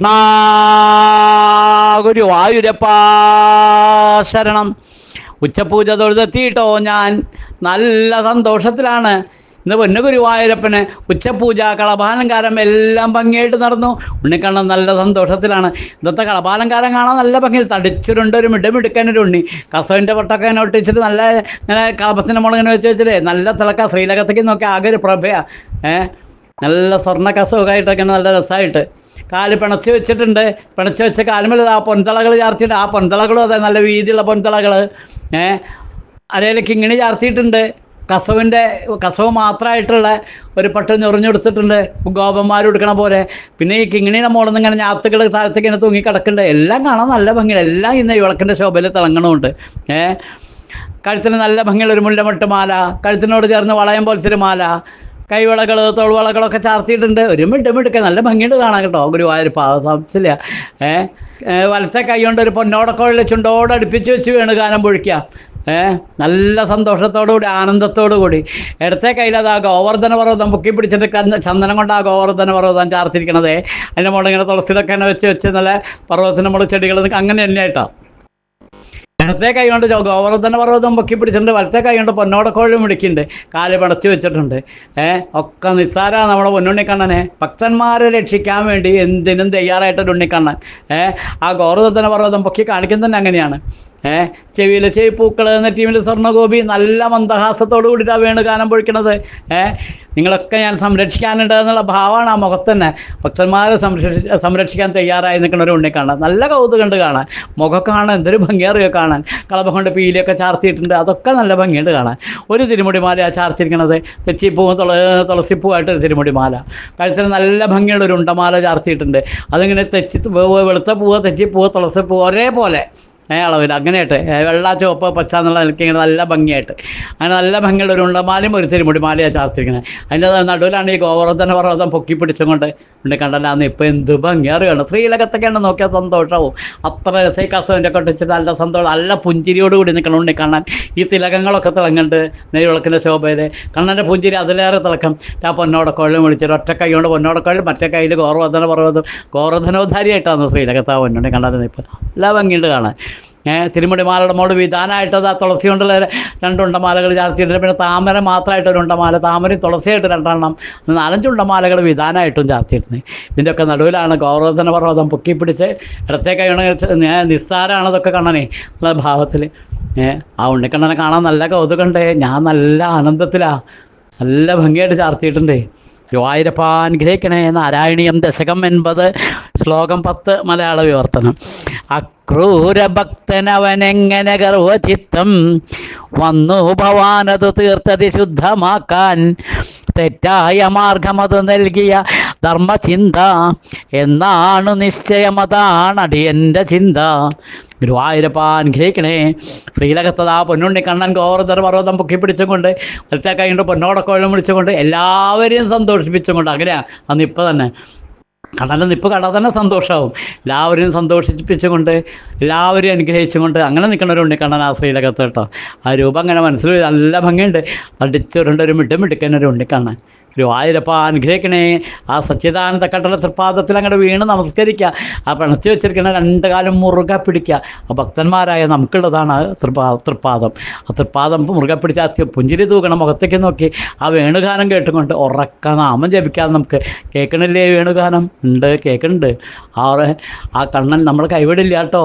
കൃഷ്ണ ഗുരുവായൂരപ്പാ ശരണം. ഉച്ചപൂജ തൊഴുതെത്തിയിട്ടോ ഞാൻ. നല്ല സന്തോഷത്തിലാണ്. ഇന്ന് പൊന്നുഗുരുവായൂരപ്പന് ഉച്ചപൂജ കളഭാലങ്കാരം എല്ലാം ഭംഗിയായിട്ട് നടന്നു. ഉണ്ണിക്കണ്ണൻ നല്ല സന്തോഷത്തിലാണ്. ഇന്നത്തെ കളഭാലങ്കാരം കാണാൻ നല്ല ഭംഗിയിൽ തടിച്ചിട്ടുണ്ട് ഒരു മിടുമിടുക്കനൊരു ഉണ്ണി. കസവിന്റെ പൊട്ടൊക്കെ ഇങ്ങനെ ഒട്ടിച്ചിട്ട് നല്ല ഇങ്ങനെ കളപ്പത്തിന്റെ മുളക് ഇങ്ങനെ വെച്ച് വെച്ചിട്ട് നല്ല തിളക്ക ശ്രീലകത്തേക്ക് നോക്കി ആകെ ഒരു പ്രഭയാണ് ഏഹ് നല്ല സ്വർണ കസവൊക്കെ നല്ല രസമായിട്ട് കാൽ പിണച്ച് വെച്ചിട്ടുണ്ട്. പിണച്ച് വെച്ച കാലുമല്ല ആ പൊന്തളകൾ ചാർത്തിയിട്ട് ആ പൊന്തളകളും അതെ നല്ല വീതിയുള്ള പൊന്തളകൾ ഏഹ് അരയിൽ കിങ്ങിണി ചാർത്തിയിട്ടുണ്ട്. കസവിന്റെ കസവ് മാത്രമായിട്ടുള്ള ഒരു പട്ട് ഞൊറിഞ്ഞെടുത്തിട്ടുണ്ട് ഗോപന്മാർ പോലെ. പിന്നെ ഈ കിങ്ങിണിയുടെ മുകളിൽ നിന്ന് ഇങ്ങനെ ഞാത്തുകൾ താഴത്തേക്ക് ഇങ്ങനെ തൂങ്ങി കിടക്കുന്നുണ്ട്. എല്ലാം കാണാൻ നല്ല ഭംഗിയാണ്. എല്ലാം ഇന്ന് ഇവളക്കിന്റെ വിളക്കിന്റെ ശോഭയിൽ തിളങ്ങണമുണ്ട്. ഏഹ് കഴുത്തിന് നല്ല ഭംഗിയുള്ള ഒരു മുല്ലമൊട്ട് മാല കഴുത്തിനോട് ചേർന്ന് വളയം പോലത്തെ ഒരു മാല. കൈവളകൾ തോൾവളകളൊക്കെ ചാർത്തിയിട്ടുണ്ട്. ഒരു മിണ്ടും മിടുക്കെ നല്ല ഭംഗിയുണ്ട് കാണാൻ കേട്ടോ. ഗുരുവായൂർ സംശയമില്ല ഏ? ഏ, വലത്തെ കൈ കൊണ്ട് ഒരു പൊന്നോടക്കോഴിൽ ചുണ്ടോട് അടുപ്പിച്ച് വെച്ച് വീണ് ഗാനം പൊഴിക്കുക. ഏ? നല്ല സന്തോഷത്തോടു കൂടി ആനന്ദത്തോടു കൂടി. ഇടത്തെ കയ്യിൽ അത് ആ ഗോവർദ്ധന പർവതം മുക്കി പിടിച്ചിട്ട് ചന്ദനം കൊണ്ട് ആ ഗോവർദ്ധന പർവതം ചാർത്തിരിക്കണതേ. അതിന്റെ മുകളിൽ ഇങ്ങനെ എന്നെ വെച്ച് വെച്ച് നല്ല പർവതത്തിന്റെ മുകളിൽ ചെടികൾ അങ്ങനെ തന്നെയായിട്ടോ. ഇടത്തെ കൈ കൊണ്ട് ഗോവർദ്ധന പർവതം പൊക്കി പിടിച്ചിട്ടുണ്ട്. വലത്തെ കൈ കൊണ്ട് പൊന്നോടക്കോഴും പിടിക്കുന്നുണ്ട് കാൽ പടച്ചു വെച്ചിട്ടുണ്ട്. ഏഹ് ഒക്കെ നിസ്സാര നമ്മുടെ പൊന്നുണ്ണിക്കണ്ണനെ. ഭക്തന്മാരെ രക്ഷിക്കാൻ വേണ്ടി എന്തിനും തയ്യാറായിട്ടൊരു ഉണ്ണിക്കണ്ണൻ. ഏഹ് ആ ഗോവർദ്ധന പർവതം പൊക്കി കാണിക്കുന്നത് അങ്ങനെയാണ്. ഏഹ് ചെവിയിൽ എന്ന ടീമിൽ സ്വർണഗോപി നല്ല മന്ദഹാസത്തോടു കൂടിയിട്ടാണ് വേണു ഗാനം പൊഴിക്കണത് ഏഹ് നിങ്ങളൊക്കെ ഞാൻ സംരക്ഷിക്കാനുണ്ട് എന്നുള്ള ഭാവമാണ് ആ മുഖത്ത് തന്നെ ഭക്തന്മാരെ സംരക്ഷി സംരക്ഷിക്കാൻ തയ്യാറായി നിൽക്കുന്ന ഒരു ഉണ്ണിക്കാണാൻ നല്ല കൗതുകമുണ്ട് കാണാൻ. മുഖം കാണാൻ എന്തൊരു ഭംഗിയറിയോ കാണാൻ. കളഭ കൊണ്ട് പീലിയൊക്കെ ചാർത്തിയിട്ടുണ്ട്. അതൊക്കെ നല്ല ഭംഗിയുണ്ട് കാണാൻ. ഒരു തിരുമുടി മാല ചാർത്തിരിക്കണത് തെച്ചിപ്പൂവും തുള തുളസിപ്പൂവായിട്ട് ഒരു തിരുമുടി മാല കഴുത്തിൽ നല്ല ഭംഗിയുള്ള ഒരു ഉണ്ടമാല ചാർത്തിയിട്ടുണ്ട്. അതിങ്ങനെ തെച്ചി വെളുത്ത പൂവ് തെച്ചിപ്പൂവ് തുളസിപ്പൂവ് ഒരേപോലെ അളവിൽ അങ്ങനെയായിട്ട്. വെള്ള ചുവപ്പ് പച്ച എന്നുള്ള നിലയ്ക്ക് ഇങ്ങനെ നല്ല ഭംഗിയായിട്ട്. അങ്ങനെ നല്ല ഭംഗിയുള്ള ഒരു ഉണ്ടമാലയും ഒരു ചെരുമുടി മാലയാണ് ചാർത്തിരിക്കുന്നത്. അതിന്റെ നടുവിലാണ് ഈ ഗോവർദ്ധന പർവതം പൊക്കി പിടിച്ചുകൊണ്ട് ഉണ്ട് കണ്ടല്ലാന്ന് ഇപ്പം എന്ത് ഭംഗി അറിയണം സ്ത്രീലകത്തൊക്കെയാണ് നോക്കിയാൽ സന്തോഷമാവും അത്ര രസൈ കസവന്റെ ഒക്കെ വെച്ചിട്ട് നല്ല സന്തോഷം നല്ല പുഞ്ചിരിയോട് കൂടി നിൽക്കണം ഉണ്ണി കാണാൻ ഈ തിലകങ്ങളൊക്കെ തിളങ്ങുന്നുണ്ട് നെയ്വിളക്കിന്റെ ശോഭയിൽ കണ്ണന്റെ പുഞ്ചിരി അതിലേറെ തിളക്കം. ആ പൊന്നോടക്കോഴിലും വിളിച്ചിട്ട് ഒറ്റ കൈ കൊണ്ട് പൊന്നോടക്കോഴിൽ മറ്റേ കയ്യിൽ ഗോവർദ്ധന പർവതം. ഗോവർദ്ധനോധാരിയായിട്ടാണ് ശ്രീലകത്ത് ആ പൊന്നുണ്ണി കണ്ടത് ഇപ്പം നല്ല ഭംഗിയുണ്ട് കാണാൻ. ഏഹ് തിരുമുടി മാലയുടെ മോൾ വിധാനമായിട്ടത് ആ തുളസി കൊണ്ടുള്ള രണ്ട് ഉണ്ടമാലകൾ ചാർത്തിയിട്ടുണ്ട്. പിന്നെ താമര മാത്രമായിട്ട് ഒരു ഉണ്ടമാല താമരയും തുളസിയായിട്ട് രണ്ടെണ്ണം നാലഞ്ച് ഉണ്ടമാലകൾ വിധാനമായിട്ടും ചാർത്തിയിട്ടുണ്ട്. ഇതിന്റെയൊക്കെ നടുവിലാണ് ഗൗരവധന പർവതം പൊക്കി പിടിച്ച് ഇടത്തെ കൈയാണ് നിസ്സാരമാണ് അതൊക്കെ കണ്ണനെ ഉള്ള ഭാവത്തിൽ ആ ഉണ്ണിക്കണ്ണനെ കാണാൻ നല്ല കൗതുകമുണ്ട്. ഞാൻ നല്ല ആനന്ദത്തിലാണ് നല്ല ഭംഗിയായിട്ട് ചാർത്തിയിട്ടുണ്ട്. ഗുരുവായൂരപ്പാൻ ഗ്രഹിക്കണേ നാരായണീയം ദശകം എൺപത് ശ്ലോകം പത്ത് മലയാള വിവർത്തനം. അക്രൂരഭക്തനവനെങ്ങനെ ഗർവചിത്തം വന്നു ഭവാനത് തീർത്തതി ശുദ്ധമാക്കാൻ തെറ്റായ മാർഗമത് നൽകിയ ധർമ്മചിന്ത എന്നാണ് നിശ്ചയമതാണ് അടിയന്റെ ചിന്ത. ഗുരുവായൂരപ്പ അനുഗ്രഹിക്കണേ പൊന്നുണ്ണി കണ്ണൻ ഗോവർദ്ധർ പർവതം പൊക്കി പിടിച്ചുകൊണ്ട് ഒറ്റ കഴിഞ്ഞിട്ട് പൊന്നോടക്കോഴം വിളിച്ചുകൊണ്ട് എല്ലാവരെയും സന്തോഷിപ്പിച്ചുകൊണ്ട്. അങ്ങനെയാണ് അന്ന് ഇപ്പം തന്നെ. കടലിൽ നിപ്പ് കണ്ടാൽ തന്നെ സന്തോഷമാവും എല്ലാവരെയും സന്തോഷിപ്പിച്ചുകൊണ്ട് എല്ലാവരെയും അനുഗ്രഹിച്ചുകൊണ്ട് അങ്ങനെ നിൽക്കുന്ന കണ്ണൻ ആശ്രയിലകത്ത് കേട്ടോ. ആ രൂപം അങ്ങനെ മനസ്സിൽ നല്ല ഭംഗിയുണ്ട്. അടിച്ചൊരുണ്ട് ഒരു മിഡ് മിടുക്കൻ ഒരു ഉണ്ണിക്കണ്ണൻ. ഒരു ആയിരപ്പ അനുഗ്രഹിക്കണേ ആ സച്ചിദാനന്ദ കട്ടള തൃപ്പാദത്തിൽ അങ്ങോട്ട് വീണ് നമസ്കരിക്കുക ആ പിണച്ചു വെച്ചിരിക്കണ രണ്ട് കാലം മുറുകെ പിടിക്കുക ആ ഭക്തന്മാരായ നമുക്കുള്ളതാണ് ആ തൃപ്പാ തൃപ്പാദം. ആ തൃപ്പാദം മുറുകെ പിടിച്ച് അത് പുഞ്ചിരി തൂക്കണം മുഖത്തേക്ക് നോക്കി. ആ വേണുഗാനം കേട്ടുകൊണ്ട് ഉറക്ക നാമം ജപിക്കാതെ നമുക്ക് കേൾക്കണില്ലേ വേണുഗാനം? ഉണ്ട് കേൾക്കുന്നുണ്ട് ആ ആ കണ്ണൻ നമ്മൾ കൈവിടില്ല കേട്ടോ.